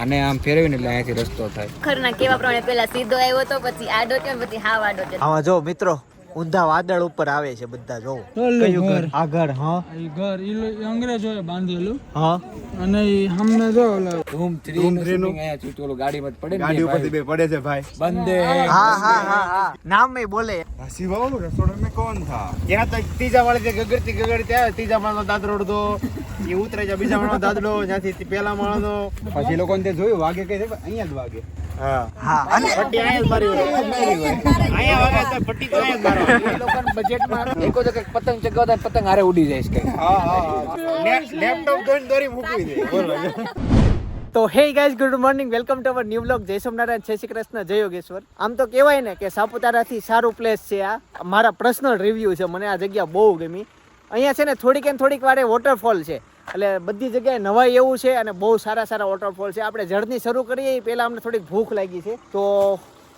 આને આમ ફેરવીને એટલે અહીંયાથી રસ્તો થાય. ખરના કેવા પ્રમાણે પેલા સીધો આવ્યો તો પછી આડો થયો ને પછી હાવ આડો થયો આમાં જો મિત્રો ઊંધા વાદળ ઉપર આવે છે બધા જોવો કયું ઘર? આ ઘર હા. એ ઘર ઈ અંગ્રેજોએ બાંધેલું. હા. અને ઈ હમને જો ધૂમ 3 ધૂમ 3 નું અહીંયા છૂટોલું ગાડી માં પડે ગાડી ઉપર બે પડે છે ભાઈ. બંદે. હા હા હા હા નામ મે બોલે. હસી બાબુ રસોડા મે કોણ થા? ત્યાં તક ત્રીજા વાળે જે ગગડતી ગગડતી આવે ત્રીજા માળનો દાદરો ઉડતો એ ઉતરે છે બીજા માળનો દાદડો જ્યાંથી પહેલા માળનો. પછી લોકોને તે જોયું વાગે કે અહીંયા જ વાગે. હા. હા અને પટ્ટી અહીંયા જ તો પટ્ટી અહીંયા લોકોને બજેટમાં એક તો પતંગ ચગાવતા પતંગ હારે ઉડી જાય છે. હા હા લેપટોપ દોરી દોરી મૂકવી દે. બોલો તો hey guys good morning welcome to our new blog જય સોમનારાયણ જય શ્રી કૃષ્ણ જય યોગેશ્વર. આમ તો કહેવાય ને કે સાપુતારાથી સારું પ્લેસ છે આ. મારા પર્સનલ રિવ્યુ છે. મને આ જગ્યા બહુ ગમી. અહીંયા છે ને થોડીક ને થોડીક વારે વોટરફોલ છે. એટલે બધી જગ્યાએ નવાઈ એવું છે અને બહુ સારા સારા વોટરફોલ છે. આપણે જર્ની શરૂ કરીએ એ પહેલાં અમને થોડીક ભૂખ લાગી છે. તો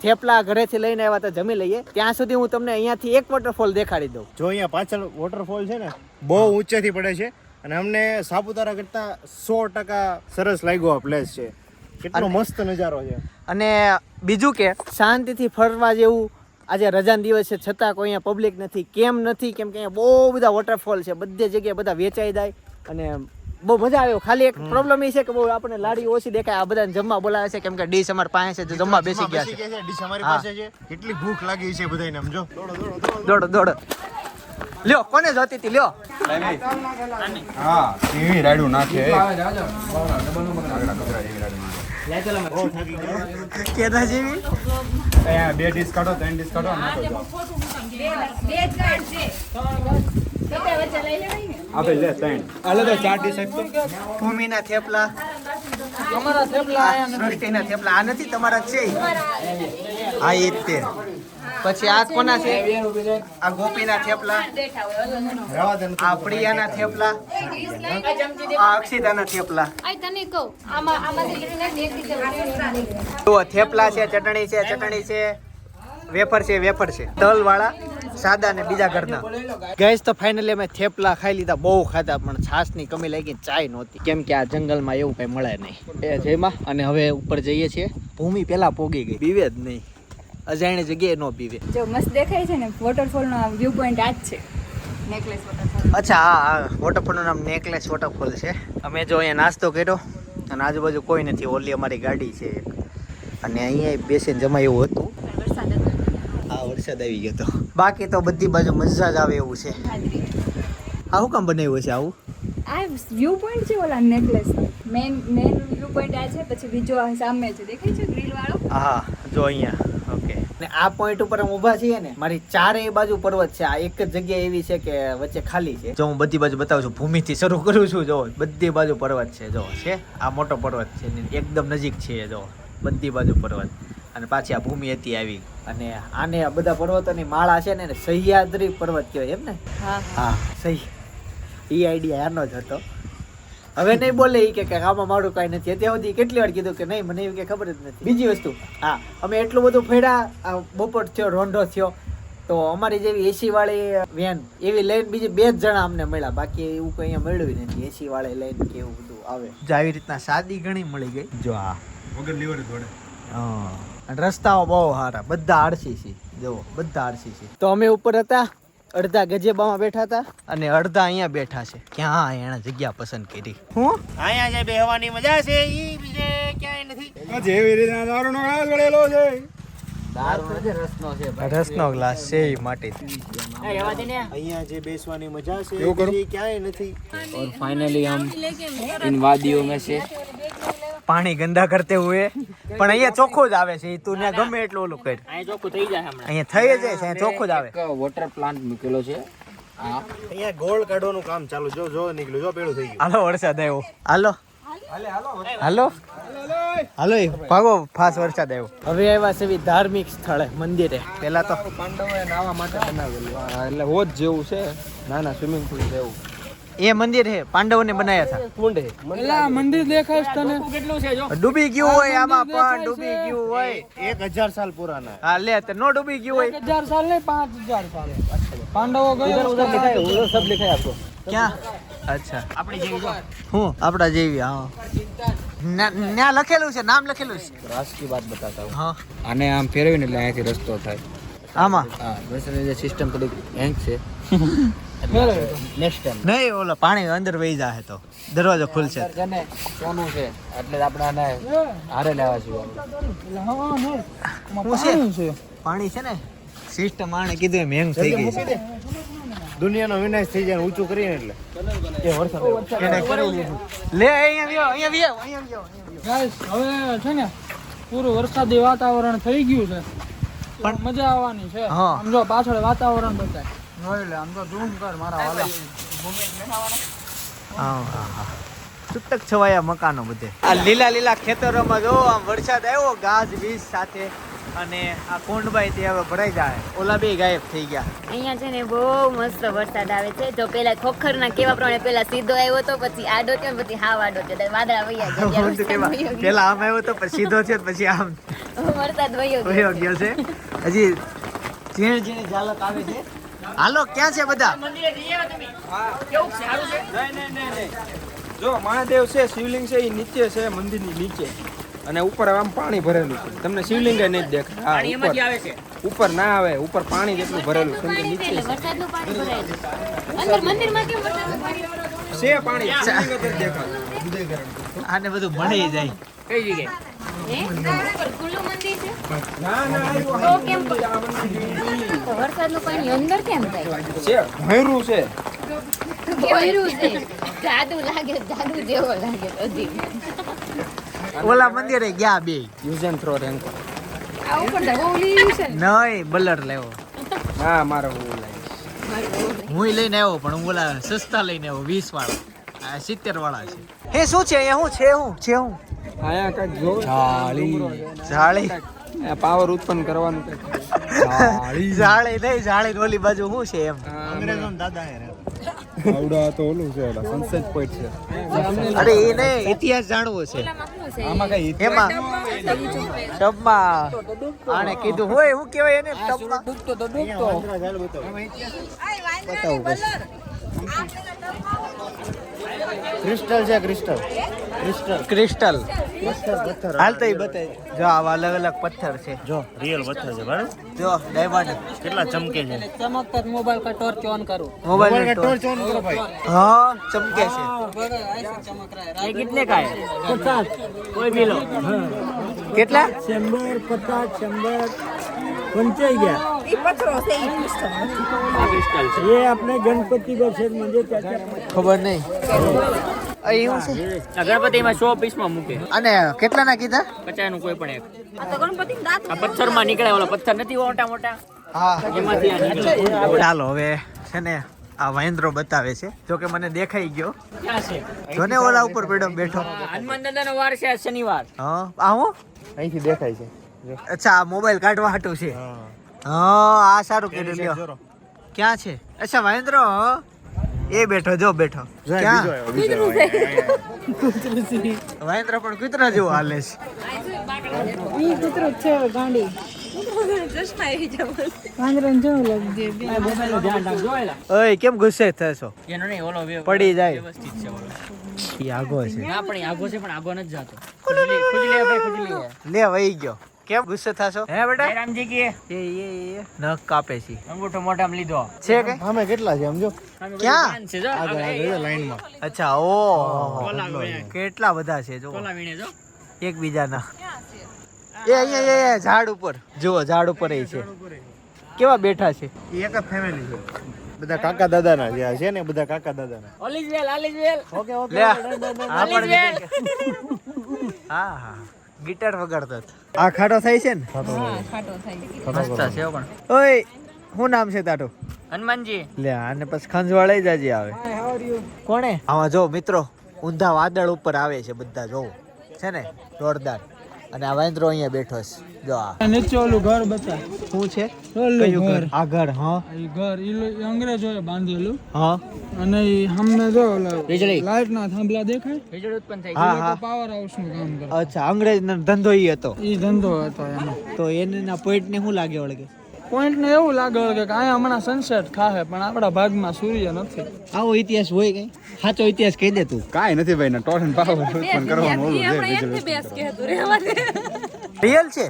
થેપલા ઘરેથી લઈને આવ્યા તો જમી લઈએ. ત્યાં સુધી હું તમને અહીંયાથી એક વોટરફોલ દેખાડી દઉં. જો અહીંયા પાછળ વોટરફોલ છે ને બહુ ઊંચેથી પડે છે અને અમને સાપુતારા કરતા સો ટકા સરસ લાગ્યો આ પ્લેસ છે. કેટલો મસ્ત નજારો છે. અને બીજું કે શાંતિથી ફરવા જેવું આજે રજાના દિવસ છે છતાં કોઈ અહીંયા પબ્લિક નથી કેમ નથી કેમ કે અહીંયા બહુ બધા વોટરફોલ છે. બધી જગ્યાએ બધા વેચાઈ જાય. અને બહુ મજા આવ્યો ખાલી એક પ્રોબ્લેમ એ છે કે બહુ આપણને લાડી ઓછી દેખાય આ બધાને જમવા બોલાવે છે. કેમ કે ડીશ અમારી પાસે છે તો જમવા બેસી ગયા છે. છે ડીશ અમારી પાસે છે. કેટલી ભૂખ લાગી છે બધાને સમજો. દોડો દોડો લ્યો કોને જોતી હતી? લ્યો. હા ટીવી રાડું નાખે. કેદા જેવી? અહીંયા બે ડીશ કાઢો ત્રણ ડીશ કાઢો નાખો જાઓ. આપે લે ત્રણ. હાલો તો ચાર ડીશ આપજો ભૂમિના થેપલા. અમારા થેપલા સૃષ્ટિના થેપલા. આ નથી તમારા છે. હા એ તે. પછી આ કોના છે? આ ગોપીના થેપલા. આ પ્રિયાના થેપલા. આ અક્ષિતાના થેપલા. જુઓ થેપલા છે ચટણી છે ચટણી છે. વેફર છે વેફર છે. તલ વાળા સાદા ને બીજા ઘરના. ગેસ તો ફાઇનલી અમે થેપલા ખાઈ લીધા. બહુ ખાધા પણ છાસની કમી લાગી ચાય નહોતી. કેમ કે આ જંગલમાં એવું કઈ મળે નહીં. એ જેમાં અને હવે ઉપર જઈએ છીએ. ભૂમિ પેલા પોગી ગઈ. પીવે જ નહીં. અજાણી જગ્યાએ નો પીવે. જો મસ્ત દેખાય છે ને વોટરફોલ નો વ્યૂ પોઈન્ટ આ જ છે. નેકલેસ વોટરફોલ અચ્છા હા હા વોટરફોલનું નામ નેકલેસ વોટરફોલ છે. અમે જો અહીંયા નાસ્તો કર્યો અને આજુબાજુ કોઈ નથી ઓલી અમારી ગાડી છે અને અહીંયા બેસીને જમાય એવું હતો. હા વરસાદ આવી ગયો તો. બાકી તો બધી બાજુ મજા જ આવે એવું છે. આ શું કામ બનાવ્યું છે આવું? આ વ્યૂ પોઈન્ટ છે ઓલા નેકલેસ મેન મેન વ્યૂ પોઈન્ટ આ છે પછી બીજો આ સામે છે. દેખાય છે ગ્રીલ વાળો? હા જો અહીંયા. ઓકે ને આ પોઈન્ટ ઉપર અમે ઊભા છીએ ને મારી ચારેય બાજુ પર્વત છે. આ એક જ જગ્યા એવી છે કે વચ્ચે ખાલી છે. જો હું બધી બાજુ બતાવું છું ભૂમિથી શરૂ કરું છું જો. બધી બાજુ પર્વત છે જો. છે? આ મોટો પર્વત છે એકદમ નજીક છે જો. બધી બાજુ પર્વત. અને પાછી આ ભૂમિ હતી આવી. અને આને આ બધા પર્વતોની માળા છે ને સહ્યાદ્રી પર્વત કહેવાય એમ ને? હા. હા સહી. એ આઈડિયા આનો જ હતો. હવે નહીં બોલે એ કે આમાં મારું કાંઈ નથી. અત્યાર સુધી કેટલી વાર કીધું કે નહીં મને એવું કે ખબર જ નથી. બીજી વસ્તુ હા અમે એટલું બધું ફેડા આ બપોર થયો રોંઢો થયો તો અમારી જેવી એસી વાળી વેન એવી લઈને બીજી બે જ જણા અમને મળ્યા. બાકી એવું કંઈ અહીંયા મળ્યું નથી. એસી વાળી લઈને કે એવું બધું આવે. જ આવી રીતના સાદી ઘણી મળી ગઈ. જો આ. વગર લીવર દોડે. હા. રસ્તાઓ બહુ સારા. બધા આળસી છે. જુઓ બધા આળસી છે. તો અમે ઉપર હતા અડધા ગજેબામાં બેઠા હતા અને અડધા અહીંયા બેઠા છે. ક્યાં એને જગ્યા પસંદ કરી? હું? અહીંયા જે બેહવાની મજા છે ઈ બીજે ક્યાંય નથી. જેવી રીતે દારૂનો ગ્લાસ વળેલો છે. રસનો ગ્લાસ છે એ માટે અહીંયા જે બેસવાની મજા છે ક્યાંય નથી. ઓર ફાઇનલી આમ ઇન વાદીઓ મેં છે. પાણી ગંદા કરતે હુએ. પણ અહીંયા ચોખ્ખું જ આવે છે તું ને ગમે એટલું ઓલું કર. અહીંયા થઈ જાય છે અહીંયા ચોખ્ખું જ આવે. વોટર પ્લાન્ટ મૂકેલો છે. આ અહીંયા ગોળ કાઢવાનું કામ ચાલુ જો જો નીકળ્યું. જો પેલું થઈ ગયું. હાલો વરસાદ આવ્યો. હાલો. હાલો હાલો ભાગો ફાસ વરસાદ આવ્યો. હવે આવ્યા છે ધાર્મિક સ્થળે મંદિરે. પેલા તો. પાંડવોએ નાવા માટે બનાવેલું. એટલે હોજ જેવું છે. નાના સ્વિમિંગ પુલ જેવું. એ મંદિર હે પાંડવોને બનાવ્યા હતા. કુંડ એલા મંદિર દેખાય તને? કેટલું છે જો? ડૂબી ગયું હોય આમાં પણ ડૂબી ગયું હોય. 1000 સાલ પુરાના. હા લે તે નો ડૂબી ગયું હોય. 1000 સાલ નહીં 5000 સાલ. પાંડવો ગયો ઉધર દેખાય ઉધર સબ દેખાય આપકો. ક્યાં? અચ્છા. આપણી જેવી હું? આપડા જેવી હા. ના લખેલું છે નામ લખેલું છે. રાસ વાત બતાતા હું. હા. અને આમ ફેરવીને એટલે અહીંથી રસ્તો થાય. આમાં? હા બસ જે સિસ્ટમ થોડીક હેંગ છે નહીં ઓલો પાણી અંદર વહી જાય તો. દરવાજો ખુલશે. છે સોનું છે. એટલે આપણે હારે લેવા છીએ પાણી છે ને? સિસ્ટમ આણે કીધું એમ હેંગ થઈ ગઈ છે. દુનિયાનો વિનાશ થઈ જાય ઊંચું ઊંચું કરીએ એ એટલે એને કરી લીધું. લે અહીંયા વ્યો અહીંયા વ્યો અહીંયા વ્યો ગાઈસ હવે છે ને પૂરું વરસાદી વાતાવરણ થઈ ગયું છે. પણ મજા આવવાની છે. હા. જો પાછળ વાતાવરણ બતાય. આમ તો ઝૂમ કર મારા વાલા. હા હા હા છૂટક છવાયા મકાનો બધે. આ લીલા લીલા ખેતરોમાં જો આમ વરસાદ આવ્યો ગાજ વીજ સાથે અને આ કુંડબાઈ તે હવે ભરાઈ જાય. ઓલા બે ગાયબ થઈ ગયા. અહીંયા છે ને બહુ મસ્ત વરસાદ આવે છે. જો પેલા ખોખરના કેવા પ્રમાણે પેલા સીધો આવ્યો તો પછી આડો થયો ને પછી હાવ આડો થયો. એટલે વાદળા વૈયા ગયા. પેલા આમ આવ્યો તો પછી સીધો થયો પછી આમ વરસાદ વયો ગયો. ગયો છે. હજી ઝીણી ઝીણી ઝાલક આવે છે. હાલો ક્યાં છે બધા? જો મહાદેવ છે શિવલિંગ છે એ નીચે છે મંદિરની નીચે. અને ઉપર આમ પાણી ભરેલું છે. તમને શિવલિંગ નહીં દેખાય. હા ઉપર. ઉપર ના આવે ઉપર પાણી જેટલું ભરેલું છે. નીચે વરસાદનું પાણી ભરાયેલું અંદર મંદિરમાં કેમ વરસાદનું પાણી છે પાણી શિવલિંગ જ નથી આને બધું મળી જાય. કઈ ઉપર ખુલ્લું મંદિર છે? ના ના આવ્યું તો કેમ તો? વરસાદનું પાણી અંદર કેમ થાય? ભયરું છે. જાદુ લાગે જાદુ જેવો લાગે હજી ઓલા મંદિરે ગયા બે. યુઝ એન્ડ થ્રો રેન્ક આ ઉપર તો બહુ છે નહીં બલર લેવો. હા મારો હું લઈને આવ્યો પણ હું ઓલા સસ્તા લઈને આવ્યો વીસ વાળા. સિત્તેર વાળા છે. હે શું છે અહીંયા? શું છે હું છે હું. આયા કાંઈક જો જાળી. જાળી. પાવર ઉત્પન્ન કરવાનું કંઈક. જાળી. નહીં જાળી ઓલી બાજુ શું છે એમ? અંગ્રેજો દાદા હે આવડા તો ઓલું છે સનસેટ પોઈન્ટ છે. અરે એ નહીં ઇતિહાસ જાણવો છે. આમાં કઈ એમાં ટબમાં આને કીધું હોય હું કહેવાય એને? ટબમાં અહીંયા વાંદરા ઝાડ બતાવું. બસ. ક્રિસ્ટલ છે ક્રિસ્ટલ. ક્રિસ્ટલ ક્રિસ્ટલ પથ્થર પથ્થર હાલ તો એ બતાવી જો આવા અલગ અલગ પથ્થર છે જો રિયલ પથ્થર છે બરાબર જો ડાયમંડ કેટલા ચમકે છે ચમકતા મોબાઈલ કા ટોર્ચ ઓન કરું મોબાઈલ મોબાઈલ ટોર્ચ ઓન કરો ભાઈ હા ચમકે છે ये कितने का है पचास कोई भी लो કેટલા शंबर पचास शंबर पंचाई गया ये अपने गणपति बसेर म्हणजे त्याच्या ખબર નહીં આ એવું છે? ગણપતિમાં સો પીસમાં મૂકે. અને કેટલાના કીધા? પચાસ કોઈ પણ એક. આ પથ્થરમાં નીકળે ઓલા પથ્થર નથી મોટા મોટા? હા. એમાંથી આ નીકળે ચાલો હવે છે ને આ વાંદરો બતાવે છે. જો કે મને દેખાઈ ગયો. જો ને ઓલા ઉપર બેઠો બેઠો. હનુમાન વાર છે શનિવાર. હા આ હું? અહીંથી દેખાય છે. અચ્છા આ મોબાઈલ કાઢવા હાટું છે. હા. હા આ સારું કર્યું લ્યો. ક્યાં છે? અચ્છા વાંદરો હા. એ બેઠો જો બેઠો. વાંદરો પણ કૂતરા જેવો હાલે છે. કેમ ગુસ્સે થશો? પડી જાય. આગો છે. આગો છે પણ નથી જાતો. લે વહી ગયો. કેમ ગુસ્સે થાશો? હે બેટા? રામજી કે એ એ એ. નખ કાપે છે. અંગૂઠો મોઢામાં લીધો. છે કે? અમે કેટલા છે સમજો? ક્યાં? છે જો. આગળ આગળ લાઈનમાં. અચ્છા ઓ કેટલા બધા છે જો કોલા વીણે જો. એકબીજાના. એ અહીંયા એ, ઝાડ ઉપર. જુઓ ઝાડ ઉપર એ છે. કેવા બેઠા છે? એ એક જ ફેમિલી છે. બધા કાકા દાદાના જે આ છે ને બધા કાકા દાદાના. ઓલી જ વેલ આલી વેલ ઓકે ઓકે હા હા. ગિટાર વગાડતો આ ખાટો થાય છે ને? મસ્ત છે પણ. ઓય શું નામ છે તારું? હનુમાનજી. લે આને પછી ખંજવાળે જાજી આવે. કોણે? આમાં જો મિત્રો ઊંધા વાદળ ઉપર આવે છે બધા જો. છે ને? જોરદાર. અને આ વાંદરો અહીંયા બેઠો છે. જો આ. નીચે ઓલું ઘર બતાય. શું છે? કયું ઘર? ઘર. આ ઘર હા. એ ઘર ઈ અંગ્રેજોએ બાંધેલું. હા. અને ઈ હમને જો વીજળી. લાઈટ ના થાંભલા દેખાય? વીજળી ઉત્પન્ન થઈ હા હા. પાવર હાઉસનું કામ કરે. અચ્છા અંગ્રેજ ધંધો ઈ હતો. ઈ ધંધો હતો એનો. તો એને પોઈન્ટ ને શું લાગે વળગે? પોઈન્ટ ને એવું લાગે કે અહીંયા હમણાં સનસેટ ખાહે પણ આપણા ભાગમાં સૂર્ય નથી. આવો ઇતિહાસ હોય કઈ? સાચો ઇતિહાસ કહી દે તું. કાઈ નથી ભાઈ ને ટોટન પાવર ઉત્પન્ન કરવાનું ઓલું છે રિયલ છે?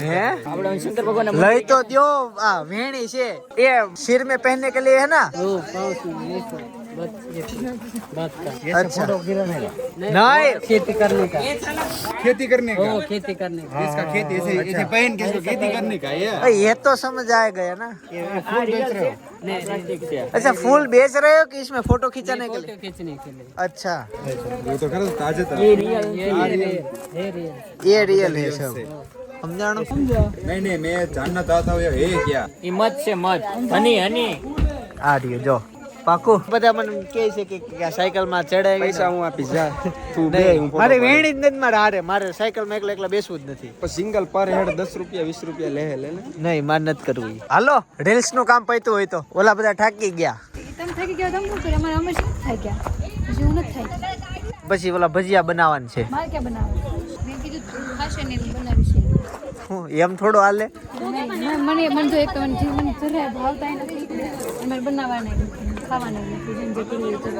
હે? આપણે શંકર ભગવાન લઈ તો દો આ વેણી છે. એ શિર મે પહેરને કે લિયે હે ના? अच्छा। नहीं। खेती करने का। खेती करने का। ओ, खेती करने का। इसका खेती ऐसे अच्छा। ऐसे पहन के खेती करने का ये। ये तो समझ आ गया ना। फूल बेच रहे हो? अच्छा फूल बेच रहे हो कि इसमें फ़ोटो खींचने के लिए? खींचने के लिए। अच्छा। ये तो ताजे ये रियल है। सब। नहीं नहीं मैं जानना चाहता हूँ ये क्या? मत से मत। हनी हनी। आ रही है जो। પાકું. બધા મને કહે છે કે સાયકલમાં ચડાય પૈસા હું આપીશ જા. તું બે હું મારે વેણી જ નથી મારે હારે. મારે સાયકલમાં એકલા એકલા બેસવું જ નથી. સિંગલ પર હેડ દસ રૂપિયા વીસ રૂપિયા લે લે ને નહીં માન નથી કરવું હાલો રીલ્સનું કામ પૈતું હોય તો. ઓલા બધા થાકી ગયા. તમે થાકી ગયા તમે શું અમારે અમે શું થાય ગયા પછી હું નથી થાય પછી ઓલા ભજીયા બનાવવાનું છે. મારે ક્યાં બનાવવાનું? મેં કીધું ખાશે ને બનાવીશ. હું એમ થોડો હાલે? મને મને તો એક મને જરાય ભાવતા નથી. બનાવવાના હોય તે.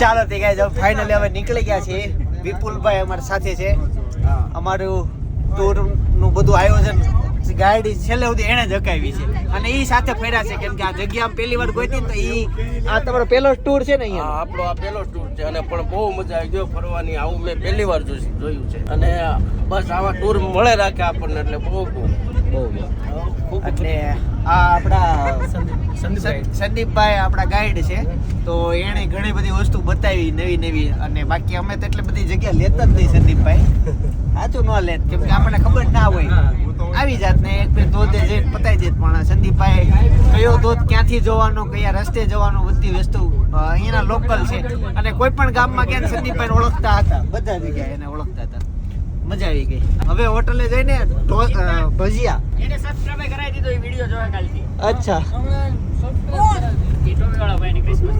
ચાલો તે ફાઇનલી હવે નીકળી ગયા છે વિપુલભાઈ અમારી સાથે છે. અમારું ટૂરનું બધું આયોજન ગાડી છેલ્લે સુધી એને જ હકાવી છે. અને એ સાથે ફેર્યા છે કેમ કે આ જગ્યા પહેલી વાર ગોતી તો એ આ તમારો પહેલો ટૂર છે ને અહીંયા? આપણો આ પહેલો ટૂર છે. અને પણ બહુ મજા આવી ગયો ફરવાની. આવું મેં પહેલી વાર જોયું છે. અને બસ આવા ટૂર મળે રાખે આપણને એટલે બહુ બહુ બહુ એટલે આ આપણા સંદીપભાઈ. આપણા ગાઈડ છે. તો એણે ઘણી બધી વસ્તુ બતાવી નવી નવી અને બાકી અમે તો એટલી બધી જગ્યા લેતા જ નહીં સંદીપભાઈ. સાચું ન લેત કેમ કે આપણને ખબર ના હોય. આવી જાત ને એક બે ધોધે જઈને પતાવી દેત પણ સંદીપભાઈ કયો ધોધ ક્યાંથી જવાનો કયા રસ્તે જવાનું બધી વસ્તુ અહીંયાના લોકલ છે. અને કોઈ પણ ગામમાં ને સંદીપભાઈ ઓળખતા હતા. બધા જગ્યાએ એને ઓળખતા હતા. મજા આવી ગઈ. હવે હોટલે જઈને ભજીયા. એને સબસ્ક્રાઇબ કરાવી દીધો એ વિડિયો જોવા કાલથી. ક્રિસમસ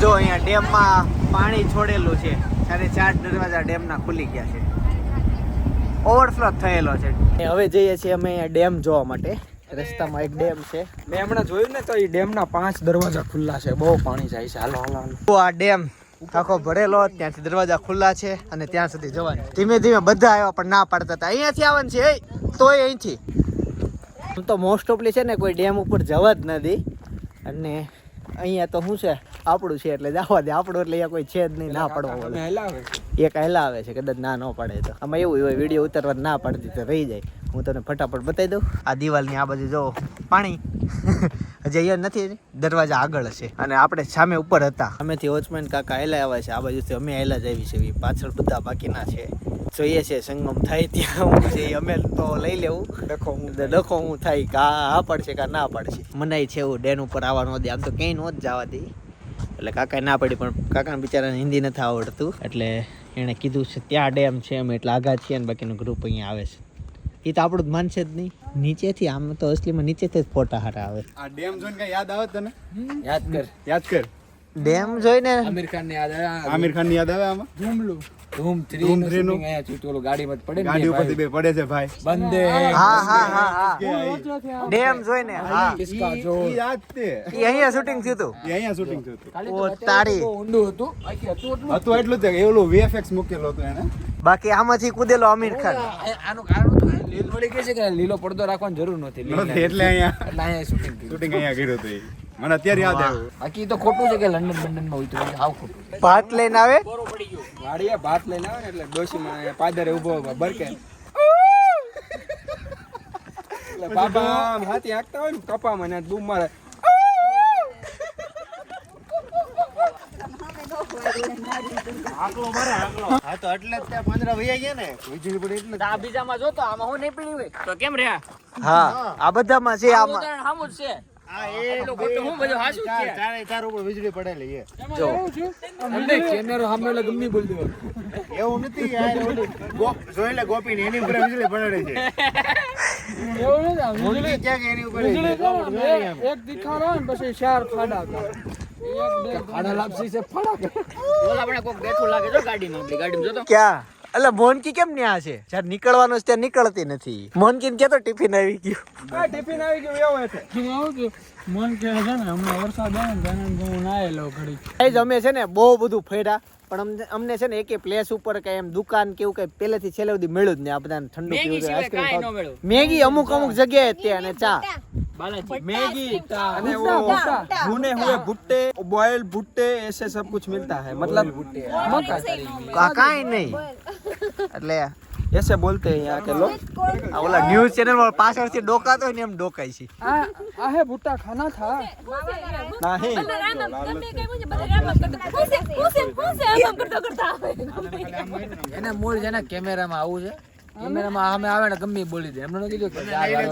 જો અહીંયા ડેમમાં પાણી છોડેલું છે. ત્યારે ચાર દરવાજા ડેમના ખુલી ગયા છે. ઓવરફ્લો થયેલો છે. હવે જઈએ છીએ અમે અહીંયા ડેમ જોવા માટે. રસ્તામાં એક ડેમ છે. મેં હમણાં જોયું ને તો એ ડેમના પાંચ દરવાજા ખુલ્લા છે. બહુ પાણી જાય છે. હાલો હાલો આ ડેમ આખો ભરેલો ત્યાંથી દરવાજા ખુલ્લા છે અને ત્યાં સુધી જવાનું. ધીમે ધીમે બધા આવ્યા પણ ના પાડતા હતા. અહીંયાથી આવવાનું છે તોય અહીંથી. આમ તો મોસ્ટ ઓફલી છે ને કોઈ ડેમ ઉપર જવા જ નથી. અને અહીંયા તો શું છે આપણું છે એટલે જવા દે. આપણું એટલે અહીંયા કોઈ છે જ નહીં ના પડવા. એક હેલા આવે છે કદાચ ના ન પડે તો. આમાં એવું હોય વીડિયો ઉતારવા ના પાડતી તો રહી જાય. હું તને ફટાફટ બતાવી દઉં. આ દિવાલની આ બાજુ જો પાણી. હજી અહીંયા નથી દરવાજા આગળ છે અને આપણે સામે ઉપર હતા. અમેથી વોચમેન કાકા હેલા આવ્યા છે. આ બાજુથી અમે હેલા જ આવી છે. પાછળ બધા બાકીના છે. જોઈએ છે સંગમ થાય ત્યાં. હું છે અમે તો લઈ લેવું. ડખો હું ડખો હું થાય કે આ હા પડશે કા ના પડશે. મનાય છે એવું ડેન ઉપર આવવાનું દે આમ તો ક્યાંય નો જ જવા દે. એટલે કાકાએ ના પડી પણ કાકાને બિચારાને હિન્દી નથી આવડતું. એટલે એણે કીધું છે ત્યાં ડેમ છે અમે એટલે આઘા છીએ અને બાકીનું ગ્રુપ અહીંયા આવે છે. એ તો આપણું જ માનશે જ નહીં. નીચેથી આમ તો અસલીમાં નીચેથી જ ફોટા હારા આવે આ ડેમ જોઈને કઈ યાદ આવે તને? યાદ કર. યાદ કર. ડેમ જોઈને? આમિર ખાન ને યાદ આવે આમિર ખાનની યાદ આવે આમાં? ધૂમલું ધૂમ થ્રી નું શૂટિંગ અહીંયા થયું હતું, ઓલું ગાડીમાં પડે ને ગાડી ઉપરથી બે પડે છે ભાઈ. બંદે. હા હા હા હા ડેમ જોઈને હા. કિસકા જો ઈ યાદ તે એ અહીંયા શૂટિંગ થયું હતું. ઈ અહીંયા શૂટિંગ થયું હતું. ઓ તારી. ઊંડું હતું. બાકી હતું એટલું હતું એટલું જ એવલું વીએફએક્સ મૂકેલું હતું એને. બાકી આમાંથી કૂદેલો અમીર ખાન. આનું કારણ તો લીલ વળી કહે છે કે લીલો પડદો રાખવાની જરૂર નથી એટલે અહીંયા એટલે અહીંયા શૂટિંગ શૂટિંગ અહીંયા કર્યું હતું ઈ. મને અત્યારે યાદ આવ્યું. બાકી તો ખોટું છે કે લંડન બંડનમાં હોય તો આવ ખોટું ભાત લઈને આવે? ગાડીએ ભાત લઈને આવે ને એટલે ડોશીમાં પાદરે ઊભો ઊભો બરકે. એટલે બાબા આમ હાથી હાંકતા હોય ને કપા મને બૂમ મારે. હા તો એટલે જ ત્યાં પાંદડા વૈયા ગયા ને. વીજળી પડી એટલે આ બીજામાં જોતો આમાં હું નહીં પડી હોય. તો કેમ રહ્યા? હા આ બધામાં છે આમાં. સામું છે. હા એ લોકો તો હું બધું હાસું જ ચાર છે ચારે ચાર ઉપર વીજળી પડેલી કેમેરો સામે બોલ એવું નથી યાર ઓલી ગો- જોઈ લે ગોપી ને એની ઉપર વીજળી પડેલી છે. એક- દીખાડો ને પછી ચાર. એક ખાડા લાપસી છે ફાડા. ઓલા આપણે કોક બેઠું લાગે જો ગાડીમાં? ગાડીમાં જોતો ક્યાં? એટલે મોનકી કેમ ન્યા છે જ્યારે નીકળવાનું છે ત્યાં નીકળતી નથી મોનકી કે તો ટિફિન આવી ગયું આ ટિફિન આવી ગયું એવું છે હું આવું છું મન કે છે ને હમણાં વરસાદ આવે ને તેને તો હું નાયેલો ઘડી ગાઈઝ અમે છે ને બહુ બધું ફર્યા પણ અમને અમને છે ને એકે પ્લેસ ઉપર કઈ એમ દુકાન કે એવું કઈ પહેલેથી છેલ્લે સુધી મળ્યું જ નહીં આ બધાને ઠંડુ પીવું છે આઈસ્ક્રીમ ખાવું. મેગી અમુક અમુક જગ્યાએ તે અને ચા मैगी અને वो भुने हुए भुट्टे बॉयल भुट्टे ऐसे सब कुछ मिलता है मतलब આ કાંઈ નહીં એટલે એસે બોલતે યહાં કે લોગ ઓલા ન્યૂઝ ચેનલ વાળા પાછળથી ડોકાતો હોય ને એમ ડોકાય છે. આ આ હે ભૂટા ખાના થા. ના હે એને મૂળ જેના કેમેરામાં આવું છે. કેમેરામાં અમે આવે ને ગમે બોલી દે. એમને કીધું કે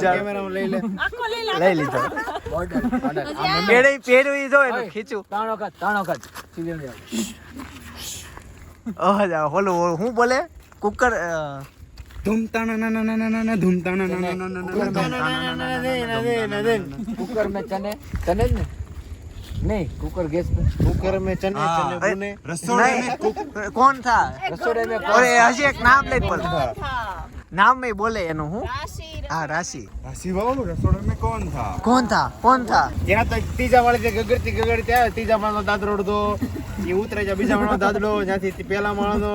કેમેરામાં લઈ લે. આખો લઈ લે લઈ લીધો. બોર્ડર બોર્ડર મેડે પેડો ઈ જો એનો ખીચું. ત્રણ વખત ત્રણ વખત. સીધે જાવ. ઓહ જા હોલો હું બોલે? કુકર અ, ધૂમ તાના ના ના ના ના ના ધૂમ તાના ના ના ના ના કુકર મેં ચને ચને જ ને નહીં કુકર ગેસ पे કુકર મેં ચને ચને ભૂને નહીં, કોણ થા રસોડે મેં અરે હજી એક નામ લઈ બોલ નામ મેં બોલે એનું હું હા રાશિ રાશિ બાબુ રસોડા में कौन था કોણ થા કોણ થા ત્યાં તો ત્રીજા માળે ગગડતી ગગડતી ત્યાં ત્રીજા માળનો દાદરો અડધો એ ઉતરે છે બીજા માળનો દાદડો જ્યાંથી પેલા માળનો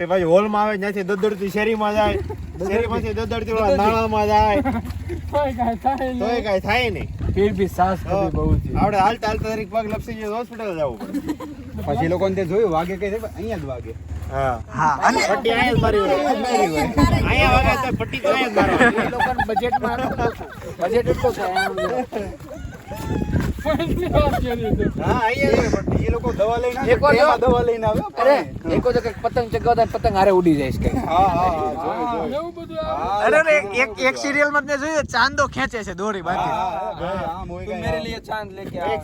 એ પછી હોલમાં આવે ત્યાંથી દદડતી શેરીમાં જાય શેરીમાંથી દદડતી ઓલા નાળામાં જાય. તોય કાંઈ થાય નહીં. ફીર બી સાસ ખરી બહુ છે. આપણે હાલતા હાલતા તારીખ પગ લપસી ગયો હોસ્પિટલ જવું પછી લોકોને તે જોયું વાગે કઈ અહીંયા જ વાગે. હા. હા પટ્ટી અહીંયા જ અહીંયા વાગે પટ્ટી બજેટ પતંગ ચગાવતા પતંગ હારે ઉડી જાય છે અરે એક એક સિરિયલ ચાંદો ખેંચે છે દોરી બાકી ચાંદ લેકે એક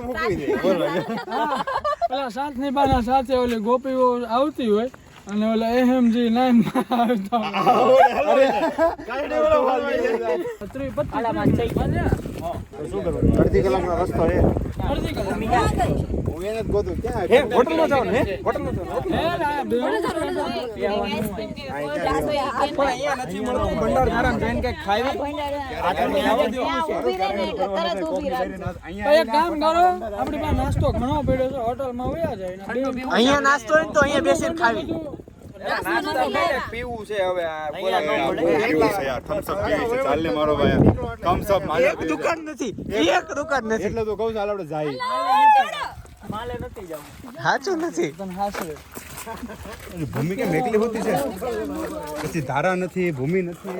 મૂકી દે. બોલો. પેલા સાથની બાના સાથે ઓલી ગોપીઓ આવતી હોય અને ઓલા એમજી નાઈનમાં આવતા શું કરવું અડધી કલાકનો રસ્તો છે. અડધી કલાક. હું એને જ ગોતું. ક્યાં હે? હોટલ જાવ ને હે જાવ હે ના, બે પણ અહીંયા નથી મળતું. ભંડાર જઈને કંઈક ખાઈ તો કામ કરો આપણી પાસે નાસ્તો ઘણો પડ્યો છે. હોટલમાં વયા જાય અહીંયા નાસ્તો હોય તો અહીંયા બેસીને ખાવી. પીવું છે હવે ચાલ મારો ભાઈ. થમ્સ અપ મારે એક દુકાન નથી. એક દુકાન નથી. એટલે તો કહું ચાલ આપણે જાય સાચું નથી ભૂમિ કેમ એકલી હોતી છે? પછી ધારા નથી ભૂમિ નથી.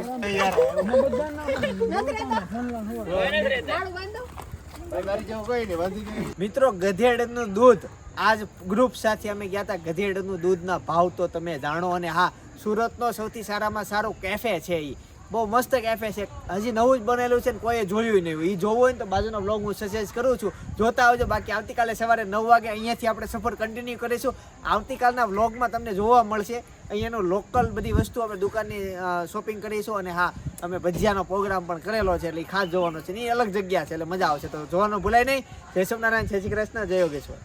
મિત્રો, ગધેડનું દૂધ. આજ ગ્રુપ સાથે અમે ગયા હતા. ગધેડનું દૂધના ભાવ તો તમે જાણો અને હા, સુરતનો સૌથી સારામાં સારો કેફે છે એ બહુ મસ્ત કેફે છે હજી નવું જ બનેલું છે ને કોઈએ જોયું નહીં. એ જોવું હોય ને તો બાજુનો બ્લોગ હું સજેસ્ટ કરું છું. જોતા આવજો. બાકી આવતીકાલે સવારે નવ વાગે અહીંયાથી આપણે સફર કન્ટિન્યુ કરીશું. આવતીકાલના વ્લોગમાં તમને જોવા મળશે. અહીંયાનું લોકલ બધી વસ્તુ આપણે દુકાનની શોપિંગ કરીશું અને હા, અમે ભજીયાનો પ્રોગ્રામ પણ કરેલો છે એટલે ખાસ જોવાનો છે ને. એ અલગ જગ્યા છે એટલે મજા આવશે. તો જોવાનું ભૂલાય નહીં. જય સોમનારાયણ જય શ્રી કૃષ્ણ, જય યોગેશ્વર.